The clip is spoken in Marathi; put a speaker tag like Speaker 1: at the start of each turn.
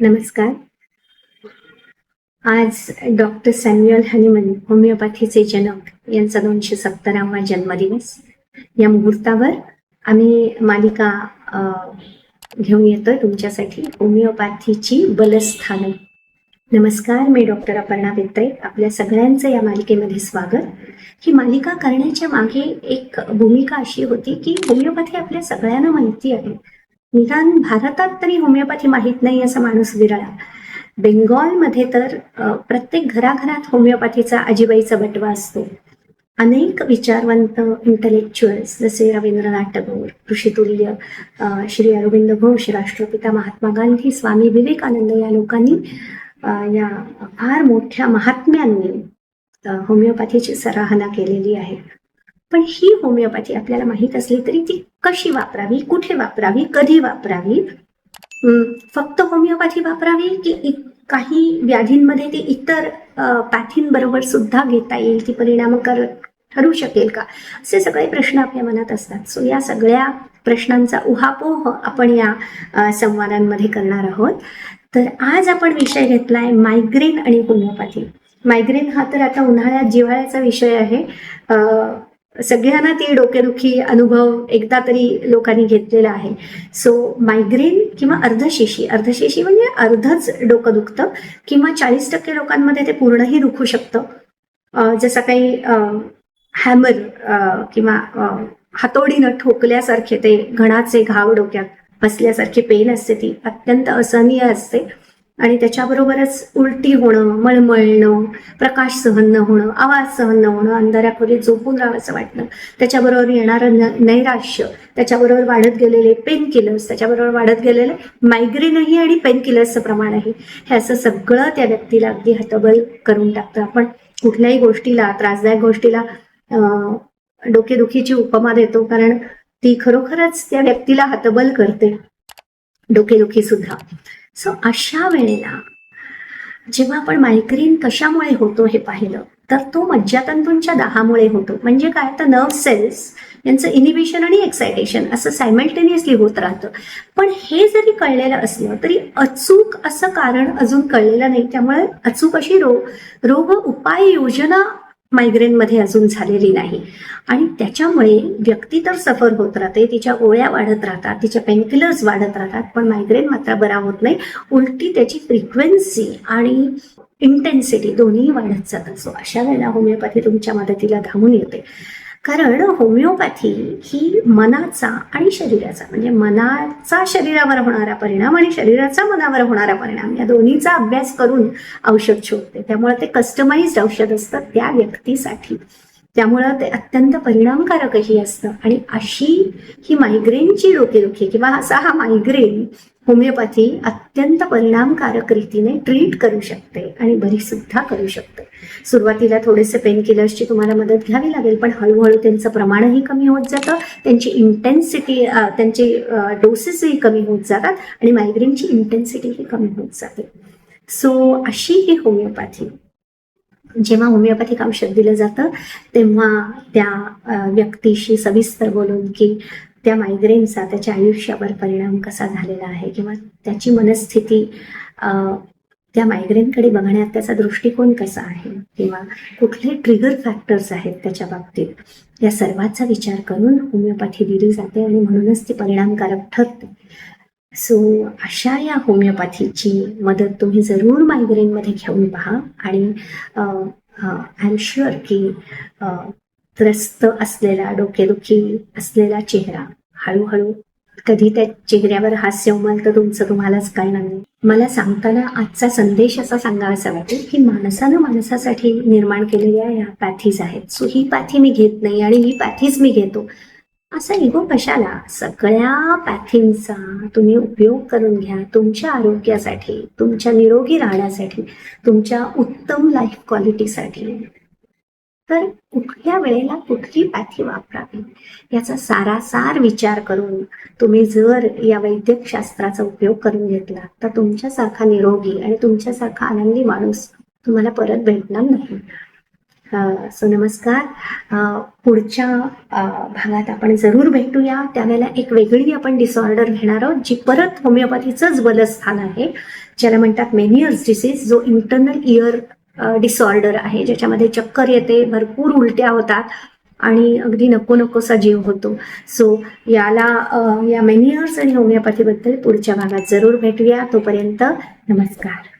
Speaker 1: नमस्कार. आज डॉक्टर सॅम्युअल हनीमन होमिओपॅथीचे जनक यांचा दोनशे सत्तरावा जन्मदिवस. या मुहूर्तावर आम्ही मालिका घेऊन येतोय तुमच्यासाठी. होमिओपॅथीची बलस्थानं. नमस्कार मी डॉक्टर अपर्णा बेत्रे. आपल्या सगळ्यांचं या मालिकेमध्ये स्वागत. ही मालिका करण्याच्या मागे एक भूमिका अशी होती की होमिओपॅथी आपल्या सगळ्यांना माहिती आहे. निदान भारतात तरी होमिओपॅथी माहीत नाही असा माणूस विरळा. बेंगॉलमध्ये तर प्रत्येक घराघरात होमिओपॅथीचा आजीबाईचा बटवा असतो. अनेक विचारवंत इंटलेक्च्युअल्स जसे रवींद्रनाथ टागोर ऋषितुल्य श्री अरविंद घोष राष्ट्रपिता महात्मा गांधी स्वामी विवेकानंद या लोकांनी या फार मोठ्या महात्म्यांनी होमिओपॅथीची सराहना केलेली आहे. पण ही होमिओपॅथी आपल्याला माहीत असली तरी ती कशी वापरावी कुठे वापरावी कधी वापरावी? फक्त होमिओपॅथी वापरावी की काही व्याधींमध्ये ती इतर पॅथींबरोबर सुद्धा घेता येईल ती कर ठरू शकेल का? असे सगळे प्रश्न आपल्या मनात असतात. सो या सगळ्या प्रश्नांचा उहापोह आपण या संवादांमध्ये करणार आहोत. तर आज आपण विषय घेतलाय मायग्रेन आणि होमिओपॅथी मायग्रेन हा तर आता उन्हाळ्यात जिव्हाळ्याचा विषय आहे. सगळ्यांना ती डोकेदुखी अनुभव एकदा तरी लोकांनी घेतलेला आहे. सो मायग्रेन किंवा अर्धशेशी अर्धशेशी म्हणजे अर्धच डोकं दुखतं किंवा चाळीस टक्के लोकांमध्ये ते पूर्णही दुखू शकतं. जसं काही हॅमर किंवा हातोडीनं ठोकल्यासारखे ते घणाचे घाव डोक्यात बसल्यासारखी पेन असते ती. अत्यंत असहनीय असते. आणि त्याच्याबरोबरच उलटी होणं मळमळणं प्रकाश सहन न होणं आवाज सहन न होणं अंधाऱ्या खोलीत झोपून राहावंसं वाटणं त्याच्याबरोबर येणारं न नैराश्य त्याच्याबरोबर वाढत गेलेले पेन किलर्स त्याच्याबरोबर वाढत गेलेले मायग्रेनही आणि पेन किलर्सचं प्रमाणही हे असं सगळं त्या व्यक्तीला अगदी हतबल करून टाकतं. आपण कुठल्याही गोष्टीला त्रासदायक गोष्टीला डोकेदुखीची उपमा देतो कारण ती खरोखरच त्या व्यक्तीला हतबल करते. डोकेदुखी सुद्धा. सो अशा वेळेला जेव्हा आपण मायग्रेन कशामुळे होतो हे पाहिलं तर तो मज्जातंतूंच्या दाहामुळे होतो. म्हणजे काय? तर नर्व सेल्स यांचं इनिबिशन आणि एक्सायटेशन असं सायमल्टेनियसली होत राहतं. पण हे जरी कळलेलं असलं तरी अचूक असं कारण अजून कळलेलं नाही. त्यामुळे अचूक अशी रोग रोग उपाय योजना मायग्रेनमध्ये अजून झालेली नाही. आणि त्याच्यामुळे व्यक्ती तर सफर होत राहते तिच्या गोळ्या वाढत राहतात तिच्या पेनकिलर्स वाढत राहतात पण मायग्रेन मात्र बरा होत नाही. उलटी त्याची फ्रिक्वेन्सी आणि इंटेन्सिटी दोन्ही वाढत जातात. सो अशा वेळेला होमिओपॅथी तुमच्या मदतीला धावून येते. कारण होमिओपॅथी ही मनाचा आणि शरीराचा म्हणजे मनाचा शरीरावर होणारा परिणाम आणि शरीराचा मनावर होणारा परिणाम या दोन्हीचा अभ्यास करून औषध शोधते. त्यामुळे ते कस्टमाइज्ड औषध असतं त्या व्यक्तीसाठी. त्यामुळं ते अत्यंत परिणामकारकही असतं. आणि अशी ही मायग्रेनची डोकेदुखी किंवा असा हा मायग्रेन होमिओपॅथी अत्यंत परिणामकारक रीतीने ट्रीट करू शकते आणि बरी सुद्धा करू शकते. सुरुवातीला थोडेसे पेन किलर्सची तुम्हाला मदत घ्यावी लागेल पण हळूहळू त्यांचं प्रमाणही कमी होत जातं त्यांची इंटेन्सिटी त्यांचे डोसेसही कमी होत जातात आणि मायग्रेनची इंटेन्सिटीही कमी होत जाते. सो अशी ही होमिओपॅथी जेव्हा होमिओपॅथिक औषध दिलं जातं तेव्हा त्या व्यक्तीशी सविस्तर बोलून की त्या मायग्रेनचा त्याच्या आयुष्यावर परिणाम कसा झालेला आहे किंवा त्याची मनस्थिती त्या मायग्रेनकडे बघण्यात त्याचा दृष्टिकोन कसा आहे? किंवा कुठले ट्रिगर फॅक्टर्स आहेत त्याच्या बाबतीत? या सर्वाचा विचार करून होमिओपॅथी दिली जाते आणि म्हणूनच ती परिणामकारक ठरते. सो अशा या होमिओपॅथीची मदत तुम्ही जरूर मायग्रेनमध्ये घेऊन पहा आणि आय एम शुअर की त्रस्त असलेला डोकेदुखी असलेला चेहरा हळूहळू कधी त्या चेहऱ्यावर हास्य उमलतं? तुमचं तुम्हालाच कळणार नाही मला सांगताना आजचा संदेश असा सांगावासा वाटेल की माणसानं माणसासाठी निर्माण केलेल्या या पॅथीज आहेत. सो ही पॅथी मी घेत नाही आणि ही पॅथीज मी घेतो. असा इगो कशाला? सगळ्या पॅथींचा तुम्ही उपयोग करून घ्या तुमच्या आरोग्यासाठी तुमच्या निरोगी राहण्यासाठी तुमच्या उत्तम लाईफ क्वालिटीसाठी तर कुठल्या वेळेला कुठली पाठी वापरावी? याचा सारासार विचार करून तुम्ही जर या वैद्यकशास्त्राचा उपयोग करून घेतला तर तुमच्यासारखा निरोगी आणि तुमच्यासारखा आनंदी माणूस तुम्हाला परत भेटणार नाही. सो नमस्कार. पुढच्या भागात आपण जरूर भेटूया. त्यावेळेला एक वेगळी आपण डिसऑर्डर घेणार आहोत जी परत होमिओपॅथीचंच बलस्थान आहे. ज्याला म्हणतात मेनियर्स डिसीज जो इंटरनल इयर डिसऑर्डर आहे. ज्याच्यामध्ये चक्कर येते भरपूर उलट्या होतात आणि अगदी नको नकोसा जीव होतो. सो याला या मेनियर्स आणि होमिओपॅथीबद्दल पुढच्या भागात जरूर भेटूया. तोपर्यंत नमस्कार.